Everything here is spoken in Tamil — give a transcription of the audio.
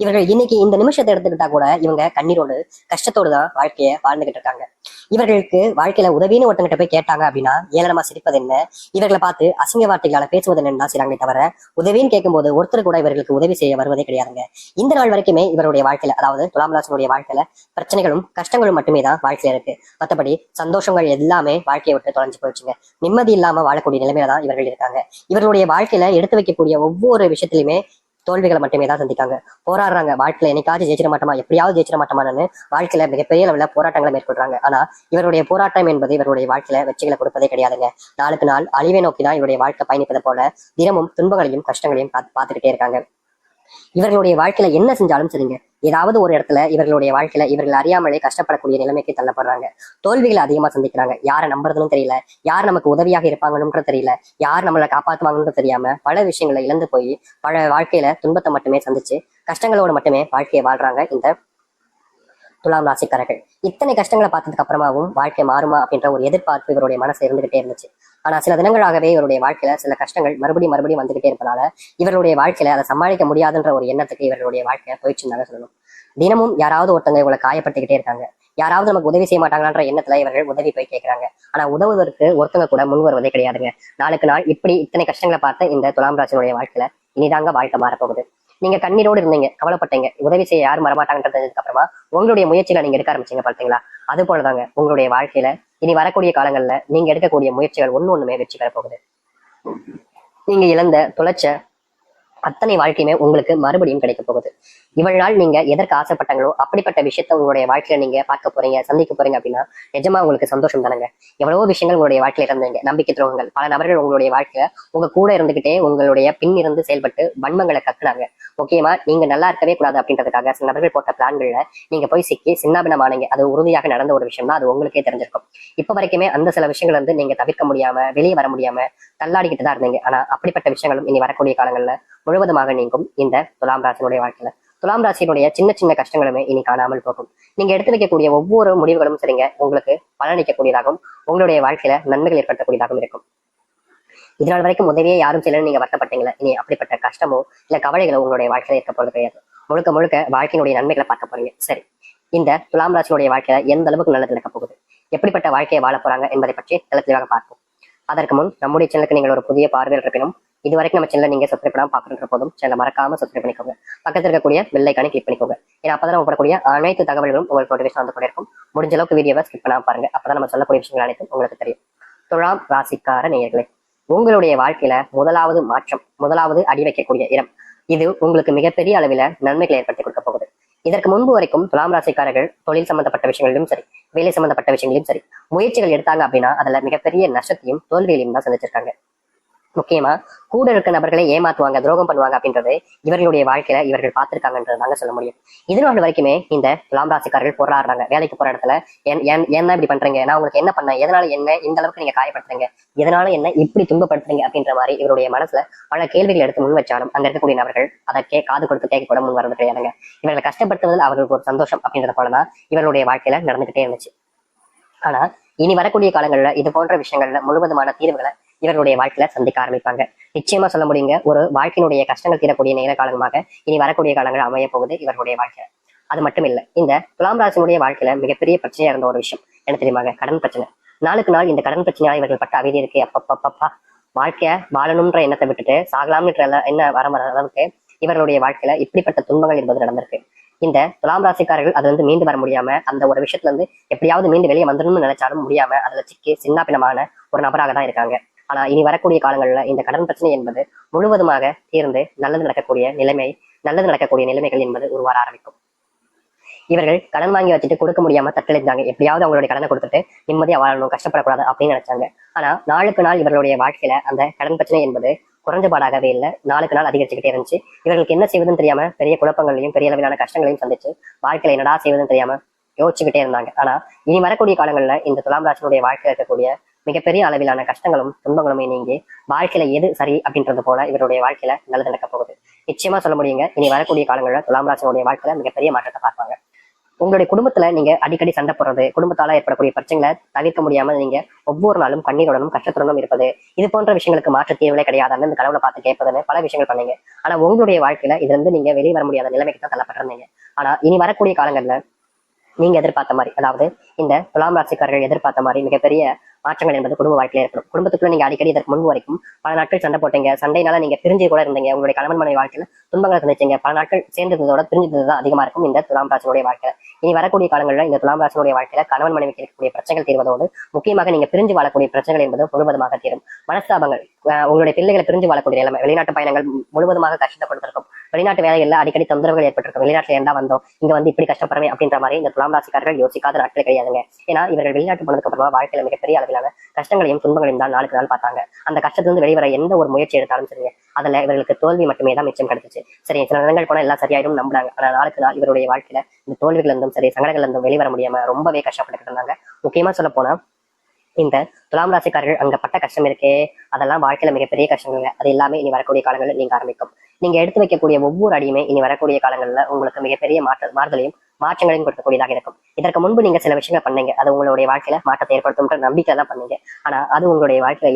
இவர்கள் இன்னைக்கு இந்த நிமிஷத்தை எடுத்துக்கிட்டா கூட இவங்க கண்ணீரோடு கஷ்டத்தோடு தான் வாழ்க்கையை வாழ்ந்துகிட்டு இருக்காங்க. இவர்களுக்கு வாழ்க்கையில உதவின்னு ஒருத்தங்கிட்ட போய் கேட்டாங்க அப்படின்னா ஏளனமா சிரிப்பது என்ன? இவர்களை பார்த்து அசிங்க வார்த்தைகளால பேசுவது என்னன்னு தான் செய்றாங்களே தவிர உதவின்னு கேட்கும்போது ஒருத்தர் கூட இவர்களுக்கு உதவி செய்ய வருவதே கிடையாதுங்க. இந்த நாள் வரைக்குமே இவருடைய வாழ்க்கையில அதாவது துலாம் ராசினுடைய வாழ்க்கையில பிரச்சனைகளும் கஷ்டங்களும் மட்டுமே தான் வாழ்க்கையில இருக்கு. மற்றபடி சந்தோஷங்கள் எல்லாமே வாழ்க்கையை விட்டு தொலைஞ்சு போயிடுச்சுங்க. நிம்மதி இல்லாம வாழக்கூடிய நிலைமையில தான் இவர்கள் இருக்காங்க. இவர்களுடைய வாழ்க்கையில எடுத்து வைக்கக்கூடிய ஒவ்வொரு விஷயத்திலுமே தோல்விகளை மட்டுமே தான் சந்திக்காங்க. போராடுறாங்க. வாழ்க்கையில என்னைக்காச்சும் ஜெயிச்சிட மாட்டோமா? எப்படியாவது ஜெயிச்சிட மாட்டோமான்னு வாழ்க்கையில மிகப்பெரிய அளவுல போராட்டங்களை மேற்கொள்றாங்க. ஆனா இவருடைய போராட்டம் என்பது இவருடைய வாழ்க்கையில வெற்றிகளை கொடுப்பதே கிடையாதுங்க. நாளுக்கு நாள் அழிவை நோக்கி தான் இவருடைய வாழ்க்கை பயணிப்பதை போல தினமும் துன்பங்களையும் கஷ்டங்களையும் பார்த்து பார்த்துக்கிட்டே இருக்காங்க. இவர்களுடைய வாழ்க்கையில என்ன செஞ்சாலும் சரிங்க. ஏதாவது ஒரு இடத்துல இவர்களுடைய வாழ்க்கையில இவர்கள் அறியாமலே கஷ்டப்படக்கூடிய நிலைமைக்கு தள்ளப்படுறாங்க. தோல்விகளை அதிகமா சந்திக்கிறாங்க. யாரை நம்புறதுன்னு தெரியல. யார் நமக்கு உதவியாக இருப்பாங்கன்னு தெரியல. யார் நம்மளை காப்பாத்துவாங்கன்னு தெரியாம பல விஷயங்களை இழந்து போய் பல வாழ்க்கையில துன்பத்தை மட்டுமே சந்திச்சு கஷ்டங்களோட மட்டுமே வாழ்க்கையை வாழ்றாங்க இந்த துலாம் ராசிக்காரர்கள். இத்தனை கஷ்டங்களை பார்த்ததுக்கு அப்புறமாவும் வாழ்க்கை மாறுமா அப்படின்ற ஒரு எதிர்பார்ப்பு இவருடைய மனசு இருந்துகிட்டே இருந்துச்சு. ஆனா சில தினங்களாகவே இவருடைய வாழ்க்கையில சில கஷ்டங்கள் மறுபடியும் மறுபடியும் வந்துகிட்டே இருப்பதால இவருடைய வாழ்க்கையில அதை சமாளிக்க முடியாதுன்ற ஒரு எண்ணத்துக்கு இவர்களுடைய வாழ்க்கையை போயிடுச்சுன்னு சொல்லணும். தினமும் யாராவது ஒருத்தங்க இவங்களை காயப்படுத்திக்கிட்டே இருக்காங்க. யாராவது நமக்கு உதவி செய்ய மாட்டாங்கன்ற எண்ணத்துல இவர்கள் உதவி போய் கேட்கறாங்க ஆனா உதவுவதற்கு ஒருத்தங்க கூட முன் வருவதே கிடையாதுங்க. நாளுக்கு நாள் இப்படி இத்தனை கஷ்டங்களை பார்த்த இந்த துலாம் ராசினுடைய வாழ்க்கையில இனிதாங்க வாழ்க்கை மாறப்போகுது. நீங்க கண்ணீரோடு இருந்தீங்க கவலைப்பட்டீங்க. உதவி செய்ய யாரும் வரமாட்டாங்கன்றது தெரிஞ்சதுக்கு அப்புறமா உங்களுடைய முயற்சியில நீங்க எடுக்க ஆரம்பிச்சீங்க பார்த்தீங்களா அது போலதாங்க உங்களுடைய வாழ்க்கையில இனி வரக்கூடிய காலங்கள்ல நீங்க எடுக்கக்கூடிய முயற்சிகள் ஒண்ணு ஒண்ணுமே வெற்றி பெற போகுது. நீங்க இழந்த தொலைச்ச அத்தனை வாழ்க்கையுமே உங்களுக்கு மறுபடியும் கிடைக்க போகுது. இவ்வளவு நாள் நீங்க எதற்கு ஆசைப்பட்டாங்களோ அப்படிப்பட்ட விஷயத்த உங்களுடைய வாழ்க்கையில நீங்க பார்க்க போறீங்க சந்திக்க போறீங்க அப்படின்னா நிஜமா உங்களுக்கு சந்தோஷம் தானுங்க. எவ்வளவோ விஷயங்கள் உங்களுடைய வாழ்க்கையில இருந்தீங்க. நம்பிக்கை துரோகங்கள். பல நபர்கள் உங்களுடைய வாழ்க்கையில உங்க கூட இருந்துகிட்டே உங்களுடைய பின் இருந்து செயல்பட்டு வன்மங்களை கக்குனாங்க. முக்கியமா நீங்க நல்லா இருக்கவே கூடாது அப்படின்றதுக்காக சில நபர்கள் போட்ட பிளான்கள்ல நீங்க போய் சிக்கி சின்னாபினமானீங்க அது உறுதியாக நடந்த ஒரு விஷயம் தான் அது உங்களுக்கே தெரிஞ்சிருக்கும். இப்ப வரைக்குமே அந்த சில விஷயங்கள் வந்து நீங்க தவிர்க்க முடியாம வெளியே வர முடியாம தள்ளாடிக்கிட்டு தான் இருந்தீங்க. ஆனா அப்படிப்பட்ட விஷயங்களும் இனி வரக்கூடிய காலங்கள்ல முழுவதுமாக நீங்கும் இந்த துலாம் ராசினுடைய வாழ்க்கையில. துலாம் ராசியினுடைய சின்ன சின்ன கஷ்டங்களுமே இனி காணாமல் போகும். நீங்க எடுத்து வைக்கக்கூடிய ஒவ்வொரு முடிவுகளும் சரிங்க. உங்களுக்கு பலனளிக்கக்கூடியதாகவும் உங்களுடைய வாழ்க்கையில நன்மைகள் ஏற்படுத்தக்கூடியதாகவும் இருக்கும். இதனால் வரைக்கும் உதவியே யாரும் செய்யலன்னு நீங்க வருத்தப்பட்டீங்களா? இனி அப்படிப்பட்ட கஷ்டமோ இல்ல கவலைகளோ உங்களுடைய வாழ்க்கையில இருக்க போறது கிடையாது. முழுக்க முழுக்க வாழ்க்கையினுடைய நன்மைகளை பார்க்க போறீங்க. சரி. இந்த துலாம் ராசியினுடைய வாழ்க்கையில எந்த அளவுக்கு நல்லது நடக்க போகுது? எப்படிப்பட்ட வாழ்க்கையை வாழ போறாங்க என்பதை பற்றி தெளிவாக பார்ப்போம். அதற்கு முன் நம்முடைய சேனலுக்கு நீங்கள் ஒரு புதிய பார்வையில் இருப்பினும் இது வரைக்கும் நம்ம சேனலை நீங்க சப்ஸ்கிரைப் பண்ணாம பார்க்குற போதும். சேனலை மறக்காம சப்ஸ்கிரைப் பண்ணிக்கோங்க. பக்கத்தில் இருக்கக்கூடிய பெல் ஐக்கானை கிளிக் பண்ணிக்கோங்க. ஏன்னா அப்பதான் நம்ம போடக்கூடிய அனைத்து தகவல்களும் உங்களுக்கு நோட்டிஃபிகேஷன் வந்து கொண்டிருக்கும் முடிஞ்ச அளவுக்கு வீடியோவை ஸ்கிப் பண்ணாம பாருங்க. அப்பதான் நம்ம சொல்லக்கூடிய விஷயங்கள் அனைத்தும் உங்களுக்கு தெரியும். துலாம் ராசிக்கார நேயர்களே உங்களுடைய வாழ்க்கையில முதலாவது மாற்றம் முதலாவது அடி வைக்கக்கூடிய இடம். இது உங்களுக்கு மிகப்பெரிய அளவில நன்மைகளை ஏற்படுத்தி கொடுக்க போகுது. இதற்கு முன்பு வரைக்கும் துலாம் ராசிக்காரர்கள் தொழில் சம்பந்தப்பட்ட விஷயங்களிலும் சரி வேலை சம்பந்தப்பட்ட விஷயங்களிலும் சரி முயற்சிகள் எடுத்தாங்க அப்படின்னா அதுல மிகப்பெரிய நஷ்டத்தையும் தோல்வியையும் தான் சந்திச்சிருக்காங்க. முக்கியமா கூட இருக்க நபர்களை ஏமாத்துவாங்க துரோகம் பண்ணுவாங்க அப்படின்றது இவர்களுடைய வாழ்க்கையில இவர்கள் பார்த்திருக்காங்கன்றது நாங்க சொல்ல முடியும். இது நாள் வரைக்குமே இந்த துலாம் ராசிக்காரர்கள் போராடுறாங்க. வேலைக்கு போற இடத்துல என்ன இப்படி பண்றீங்க? நான் உங்களுக்கு என்ன பண்ணேன் எதனால என்ன? இந்த அளவுக்கு நீங்க காயப்படுத்துறீங்க? எதனால என்ன இப்படி துன்பப்படுத்துறீங்க அப்படின்ற மாதிரி இவருடைய மனசுல பல கேள்விகள் எடுத்து முன் வச்சாலும் அங்க இருக்கக்கூடிய நபர்கள் அதை கே காது கொடுத்து கேட்க கூட முன் வரது கிடையாதுங்க. இவர்களை கஷ்டப்படுத்துவதில் அவர்களுக்கு ஒரு சந்தோஷம் அப்படின்றத போலதான் இவருடைய வாழ்க்கையில நடந்துகிட்டே இருந்துச்சு. ஆனா இனி வரக்கூடிய காலங்கள்ல இது போன்ற விஷயங்கள்ல முழுவதுமான தீர்வுகளை இவர்களுடைய வாழ்க்கையில சந்திக்க ஆரம்பிப்பாங்க. நிச்சயமா சொல்ல முடியுங்க ஒரு வாழ்க்கையினுடைய கஷ்டங்கள் தீரக்கூடிய நேர காலமாக இனி வரக்கூடிய காலங்கள் அமைய போகுது இவர்களுடைய வாழ்க்கையில. அது மட்டும் இல்ல இந்த துலாம் ராசினுடைய வாழ்க்கையில மிகப்பெரிய பிரச்சனையா இருந்த ஒரு விஷயம் என்ன தெரியுமாங்க? கடன் பிரச்சனை. நாளுக்கு நாள் இந்த கடன் பிரச்சனையால இவர்கள் பட்ட அவதி இருக்கு. அப்பப்பப்பா வாழ்க்கைய வாழணும்ன்ற எண்ணத்தை விட்டுட்டு சாகலாம்ன்ற என்ன வர வர அளவுக்கு இவர்களுடைய வாழ்க்கையில இப்படிப்பட்ட துன்பங்கள் என்பது நடந்திருக்கு. இந்த துலாம் ராசிக்காரர்கள் அது வந்து மீண்டு வர முடியாம அந்த ஒரு விஷயத்துல இருந்து எப்படியாவது மீண்டு வெளியே வந்துடணும்னு நினைச்சாலும் முடியாம அதுல சிக்கி சின்னாபினமான ஒரு நபராக தான் இருக்காங்க. ஆனா இனி வரக்கூடிய காலங்கள்ல இந்த கடன் பிரச்சனை என்பது முழுவதுமாக தீர்ந்து நல்லது நடக்கக்கூடிய நிலைமை நல்லது நடக்கக்கூடிய நிலைமைகள் என்பது உருவார ஆரம்பிக்கும். இவர்கள் கடன் வாங்கி வச்சுட்டு கொடுக்க முடியாம தத்தளித்தாங்க எப்படியாவது அவங்களுடைய கடனை கொடுத்துட்டு நிம்மதியா வாழணும் கஷ்டப்படக்கூடாது அப்படின்னு நினைச்சாங்க. ஆனா நாளுக்கு நாள் இவர்களுடைய வாழ்க்கையில அந்த கடன் பிரச்சனை என்பது குறைஞ்சபாடாகவே இல்லை. நாளுக்கு நாள் அதிகரிச்சுக்கிட்டே இருந்துச்சு. இவர்களுக்கு என்ன செய்வதுன்னு தெரியாம பெரிய குழப்பங்களையும் பெரிய அளவிலான கஷ்டங்களையும் சந்திச்சு வாழ்க்கையில என்னடா செய்வதுன்னு தெரியாம யோசிச்சுக்கிட்டே இருந்தாங்க. ஆனா இனி வரக்கூடிய காலங்கள்ல இந்த துலாம் ராசினுடைய வாழ்க்கையில் இருக்கக்கூடிய மிகப்பெரிய அளவிலான கஷ்டங்களும் துன்பங்களுமே நீங்கி வாழ்க்கையில எது சரி அப்படின்றது போல இவருடைய வாழ்க்கையில நல்லது நடக்க போகுது. நிச்சயமா சொல்ல முடியுங்க இனி வரக்கூடிய காலங்களில் துலாம் ராசனுடைய வாழ்க்கையில மிகப்பெரிய மாற்றத்தை பார்ப்பாங்க. உங்களுடைய குடும்பத்துல நீங்க அடிக்கடி சண்டை போடுறது குடும்பத்தால ஏற்படக்கூடிய பிரச்சனைகளை தவிர்க்க முடியாம நீங்க ஒவ்வொரு நாளும் கண்ணீருடனும் கஷ்டத்துடனும் இருப்பது இது போன்ற விஷயங்களுக்கு மாற்று தீர்வுகளே கிடையாது. இந்த கடவுளை பார்த்து கேட்பதுன்னு பல விஷயங்கள் பண்ணீங்க. ஆனா உங்களுடைய வாழ்க்கையில இதுல இருந்து நீங்க வெளியே வர முடியாத நிலைமைக்கு தான் தள்ளப்பட்டிருந்தீங்க. ஆனா இனி வரக்கூடிய காலங்கள்ல நீங்க எதிர்பார்த்த மாதிரி அதாவது இந்த துலாம் ராசிக்காரர்கள் எதிர்பார்த்த மாதிரி மிகப்பெரிய மாற்றங்கள் என்பது குடும்ப வாழ்க்கையில ஏற்படும். குடும்பத்துக்குள்ள நீங்க அடிக்கடி இதற்கு முன்பு வரைக்கும் பல நாட்கள் சண்டை போட்டீங்க சண்டைனால நீங்க பிரிஞ்சு கூட இருந்தீங்க உங்களுடைய கணவன் மனைவி வாழ்க்கையில துன்பங்களை சந்திச்சீங்க பல நாட்கள் சேர்ந்ததோட பிரிஞ்சது தான் அதிகமா இருக்கும் இந்த துலாம் ராசினுடைய வாழ்க்கை. இனி வரக்கூடிய காலங்களில் இந்த துலாம் ராசினுடைய வாழ்க்கையில கணவன் மனைவிக்கு இருக்கக்கூடிய பிரச்சனைகள் தீர்வதோடு முக்கியமாக நீங்க பிரிஞ்சு வாழக்கூடிய பிரச்சனைகள் என்பது முழுவதுமாக தீரும். மனஸ்தாபங்கள் உங்களுடைய பிள்ளைகளை பிரிஞ்சு வாழக்கூடிய நிலைமை வெளிநாட்டு பயணங்கள் முழுவதுமாக கஷ்டப்படுத்திருக்கும். வெளிநாட்டு வேலைகள்ல அடிக்கடி தொந்தரவுகள் ஏற்பட்டிருக்கும். வெளிநாட்டுல ஏண்டா வந்தோம்? இங்க வந்து இப்படி கஷ்டப்படுறேன் அப்படின்ற மாதிரி இந்த துலாம் ராசிக்காரர்கள் யோசிக்காத நாட்கள் கிடையாதுங்க. ஏன்னா இவர்கள் வெளிநாட்டு போனதுக்கு அப்புறமா வாழ்க்கையில மிகப்பெரிய அளவிலான கஷ்டங்களையும் துன்பங்களையும் தான் நாளுக்கு நாள் பார்த்தாங்க. அந்த கஷ்டத்திலிருந்து வெளிவர எந்த ஒரு முயற்சி எடுத்தாலும் சரிங்க. அதுல இவர்களுக்கு தோல்வி மட்டுமே தான் மிச்சம் கிடைச்சிச்சு. சரி சில நேரங்கள் போனா எல்லாம் சரியாயிடும் நம்புறாங்க. ஆனா நாளுக்கு நாள் இவருடைய வாழ்க்கையில இந்த தோல்விகள் இருந்தும் சரி சங்கடங்கள் இருந்தும் வெளிவர முடியாம ரொம்பவே கஷ்டப்பட்டுக்கிட்டு இருந்தாங்க. முக்கியமா சொல்ல போனா இந்த துலாம் ராசிக்காரர்கள் அங்க பட்ட கஷ்டம் இருக்கே. அதெல்லாம் வாழ்க்கையில மிகப்பெரிய கஷ்டங்கள் அது எல்லாமே இனி வரக்கூடிய காலங்களில் நீங்க ஆரம்பிக்கும். நீங்க எடுத்து வைக்கக்கூடிய ஒவ்வொரு அடியுமே இனி வரக்கூடிய காலங்கள்ல உங்களுக்கு மிகப்பெரிய மாற்ற மாறுதலையும் மாற்றங்களையும் கொடுக்கக்கூடியதாக இருக்கும். இதற்கு முன்பு நீங்க சில விஷயங்கள் பண்ணீங்க. அது உங்களுடைய வாழ்க்கையில மாற்றத்தை ஏற்படுத்தும் நம்பிக்கை தான் பண்ணீங்க. ஆனா அது உங்களுடைய வாழ்க்கையில